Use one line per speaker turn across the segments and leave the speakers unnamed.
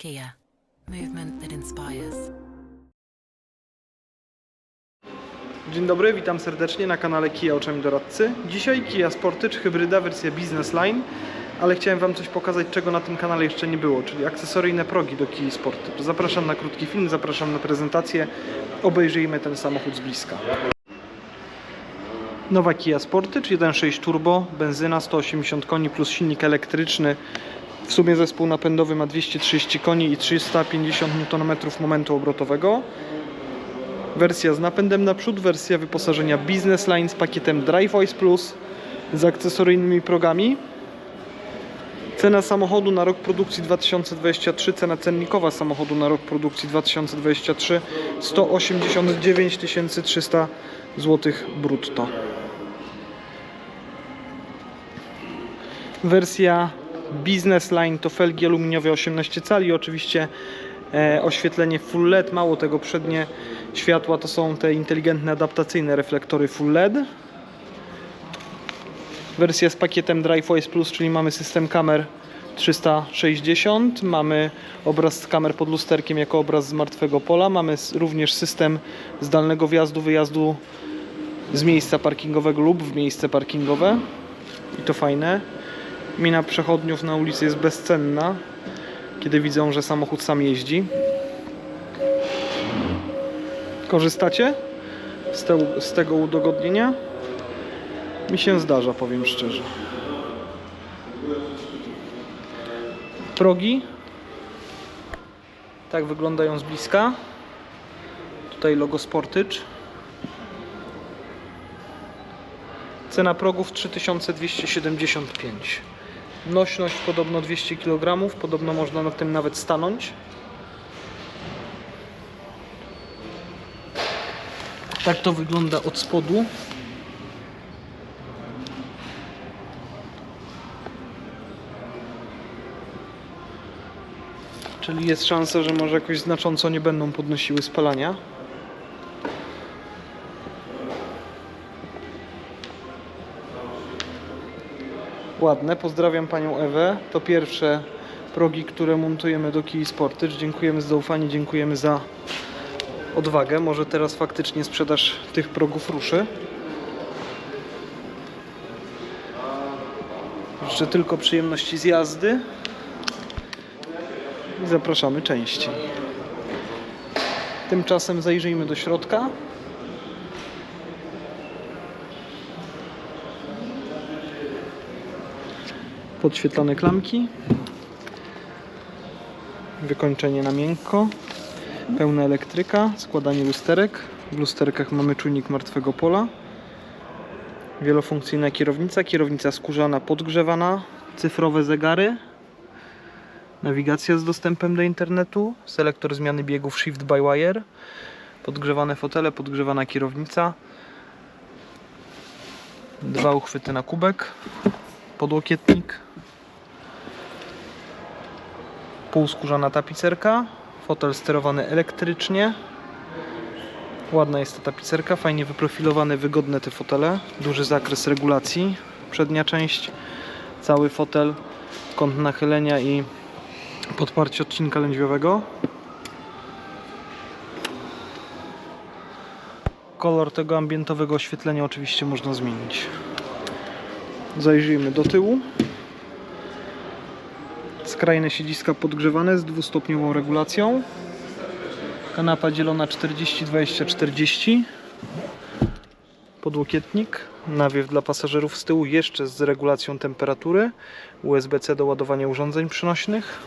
Kia, movement that inspires.
Dzień dobry, witam serdecznie na kanale Kia Oczami Doradcy. Dzisiaj Kia Sportage, hybryda, wersja Business Line, ale chciałem Wam coś pokazać, czego na tym kanale jeszcze nie było, czyli akcesoryjne progi do Kia Sportage. Zapraszam na krótki film, zapraszam na prezentację, obejrzyjmy ten samochód z bliska. Nowa Kia Sportage 1.6 turbo, benzyna 180 koni plus silnik elektryczny. W sumie zespół napędowy ma 230 koni i 350 Nm momentu obrotowego. Wersja z napędem naprzód, wersja wyposażenia Business Line z pakietem Drive Voice Plus z akcesoryjnymi progami. Cena samochodu na rok produkcji 2023, cena cennikowa samochodu na rok produkcji 2023 189 300 zł brutto. Wersja Business Line to felgi aluminiowe 18 cali, oczywiście e, oświetlenie full LED, mało tego przednie światła to są te inteligentne adaptacyjne reflektory full LED. Wersja z pakietem Drive Voice Plus, czyli mamy system kamer 360, mamy obraz z kamer pod lusterkiem jako obraz z martwego pola, mamy również system zdalnego wjazdu, wyjazdu z miejsca parkingowego lub w miejsce parkingowe i to fajne. Mina przechodniów na ulicy jest bezcenna, kiedy widzą, że samochód sam jeździ. Korzystacie z, te, z tego udogodnienia? Mi się zdarza, powiem szczerze. Progi. Tak wyglądają z bliska. Tutaj logo Sportage. Cena progów 3275. Nośność podobno 200 kg, podobno można na tym nawet stanąć. Tak to wygląda od spodu. Czyli jest szansa, że może jakoś znacząco nie będą podnosiły spalania. Ładne, pozdrawiam panią Ewę. To pierwsze progi, które montujemy do Kii Sportage. Dziękujemy za zaufanie, dziękujemy za odwagę. Może teraz faktycznie sprzedaż tych progów ruszy. Życzę tylko przyjemności z jazdy. I zapraszamy częściej. Tymczasem zajrzyjmy do środka. Podświetlone klamki. Wykończenie na miękko. Pełna elektryka, składanie lusterek. W lusterkach mamy czujnik martwego pola. Wielofunkcyjna kierownica, kierownica skórzana podgrzewana, cyfrowe zegary, nawigacja z dostępem do internetu, selektor zmiany biegów Shift by Wire, podgrzewane fotele, podgrzewana kierownica, dwa uchwyty na kubek, podłokietnik, półskórzana tapicerka, fotel sterowany elektrycznie. Ładna jest ta tapicerka, fajnie wyprofilowane, wygodne te fotele, duży zakres regulacji, przednia część, cały fotel, kąt nachylenia i podparcie odcinka lędźwiowego. Kolor tego ambientowego oświetlenia oczywiście można zmienić. Zajrzyjmy do tyłu. Skrajne siedziska podgrzewane z dwustopniową regulacją. Kanapa dzielona 40, 20, 40. Podłokietnik. Nawiew dla pasażerów z tyłu jeszcze z regulacją temperatury. USB-C do ładowania urządzeń przynośnych.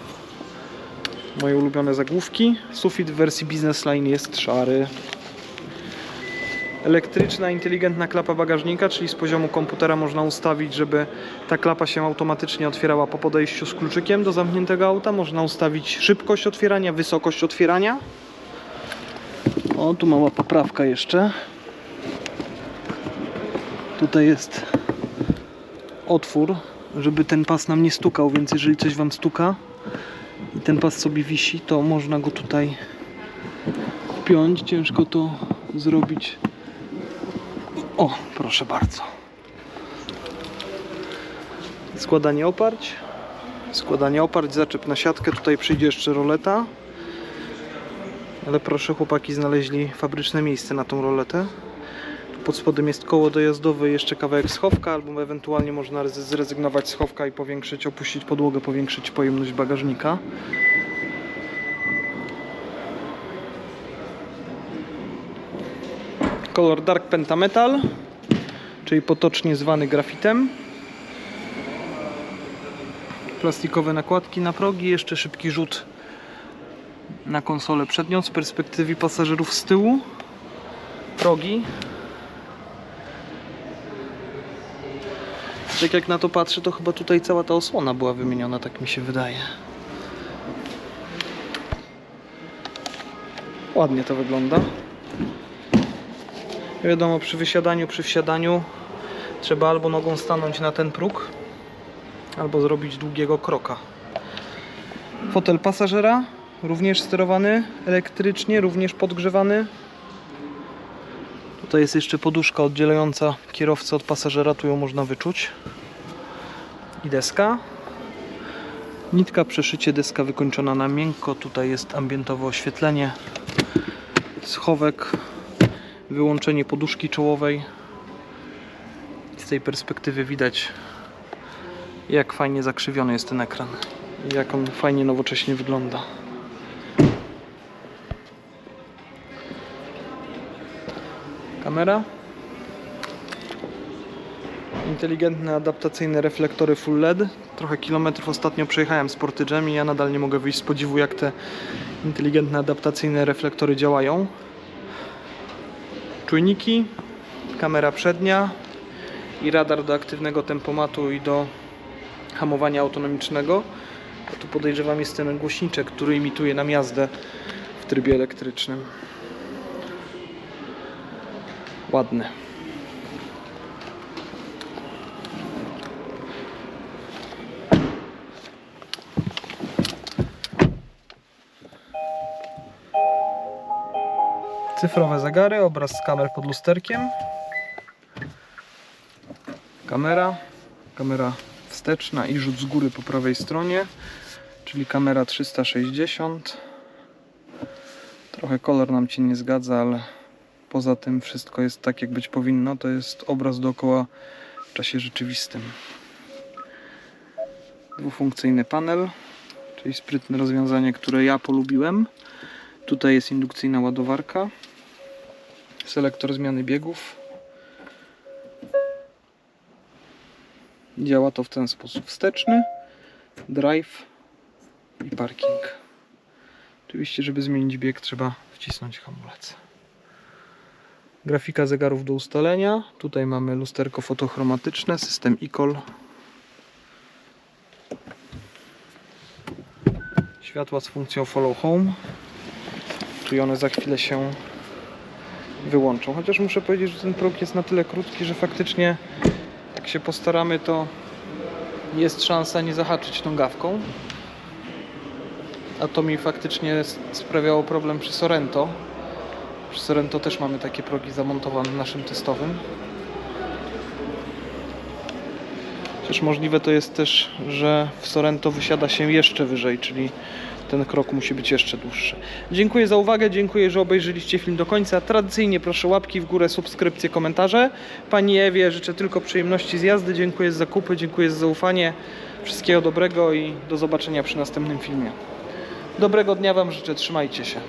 Moje ulubione zagłówki. Sufit w wersji Business Line jest szary. Elektryczna, inteligentna klapa bagażnika, czyli z poziomu komputera można ustawić, żeby ta klapa się automatycznie otwierała po podejściu z kluczykiem do zamkniętego auta. Można ustawić szybkość otwierania, wysokość otwierania. O, tu mała poprawka jeszcze. Tutaj jest otwór, żeby ten pas nam nie stukał, więc jeżeli coś Wam stuka i ten pas sobie wisi, to można go tutaj wpiąć. Ciężko to zrobić. O, proszę bardzo. Składanie oparć. Składanie oparć, zaczep na siatkę. Tutaj przyjdzie jeszcze roleta. Ale proszę, chłopaki znaleźli fabryczne miejsce na tą roletę. Tu pod spodem jest koło dojazdowe, jeszcze kawałek schowka, albo ewentualnie można zrezygnować z schowka i powiększyć, opuścić podłogę, powiększyć pojemność bagażnika. Kolor Dark Pentametal, czyli potocznie zwany grafitem. Plastikowe nakładki na progi, jeszcze szybki rzut na konsolę przednią z perspektywy pasażerów z tyłu. Progi. Tak jak na to patrzę, to chyba tutaj cała ta osłona była wymieniona, tak mi się wydaje. Ładnie to wygląda. Wiadomo, przy wysiadaniu, przy wsiadaniu trzeba albo nogą stanąć na ten próg, albo zrobić długiego kroka. Fotel pasażera, również sterowany elektrycznie, również podgrzewany. Tutaj jest jeszcze poduszka oddzielająca kierowcę od pasażera, tu ją można wyczuć. I deska. Nitka, przeszycie, deska wykończona na miękko. Tutaj jest ambientowe oświetlenie, schowek, wyłączenie poduszki czołowej. Z tej perspektywy widać, jak fajnie zakrzywiony jest ten ekran. Jak on fajnie nowocześnie wygląda. Kamera. Inteligentne, adaptacyjne reflektory full LED. Trochę kilometrów ostatnio przejechałem z Portydżem i ja nadal nie mogę wyjść z podziwu, jak te inteligentne, adaptacyjne reflektory działają. Czujniki, kamera przednia i radar do aktywnego tempomatu i do hamowania autonomicznego. A tu podejrzewam jest ten głośniczek, który imituje nam jazdę w trybie elektrycznym. Ładny. Cyfrowe zagary, obraz z kamer pod lusterkiem. Kamera, kamera wsteczna i rzut z góry po prawej stronie, czyli kamera 360. Trochę kolor nam się nie zgadza, ale poza tym wszystko jest tak jak być powinno. To jest obraz dookoła w czasie rzeczywistym. Dwufunkcyjny panel, czyli sprytne rozwiązanie, które ja polubiłem. Tutaj jest indukcyjna ładowarka, selektor zmiany biegów. Działa to w ten sposób: wsteczny, drive i parking. Oczywiście, żeby zmienić bieg, trzeba wcisnąć hamulec. Grafika zegarów do ustalenia. Tutaj mamy lusterko fotochromatyczne, system e-call. Światła z funkcją follow home. Tu i one za chwilę się wyłączą. Chociaż muszę powiedzieć, że ten próg jest na tyle krótki, że faktycznie jak się postaramy, to jest szansa nie zahaczyć tą gawką. A to mi faktycznie sprawiało problem przy Sorento. Przy Sorento też mamy takie progi zamontowane w naszym testowym. Chociaż możliwe to jest też, że w Sorento wysiada się jeszcze wyżej, czyli ten krok musi być jeszcze dłuższy. Dziękuję za uwagę, dziękuję, że obejrzeliście film do końca. Tradycyjnie proszę łapki w górę, subskrypcje, komentarze. Pani Ewie życzę tylko przyjemności z jazdy, dziękuję za zakupy, dziękuję za zaufanie. Wszystkiego dobrego i do zobaczenia przy następnym filmie. Dobrego dnia Wam życzę, trzymajcie się.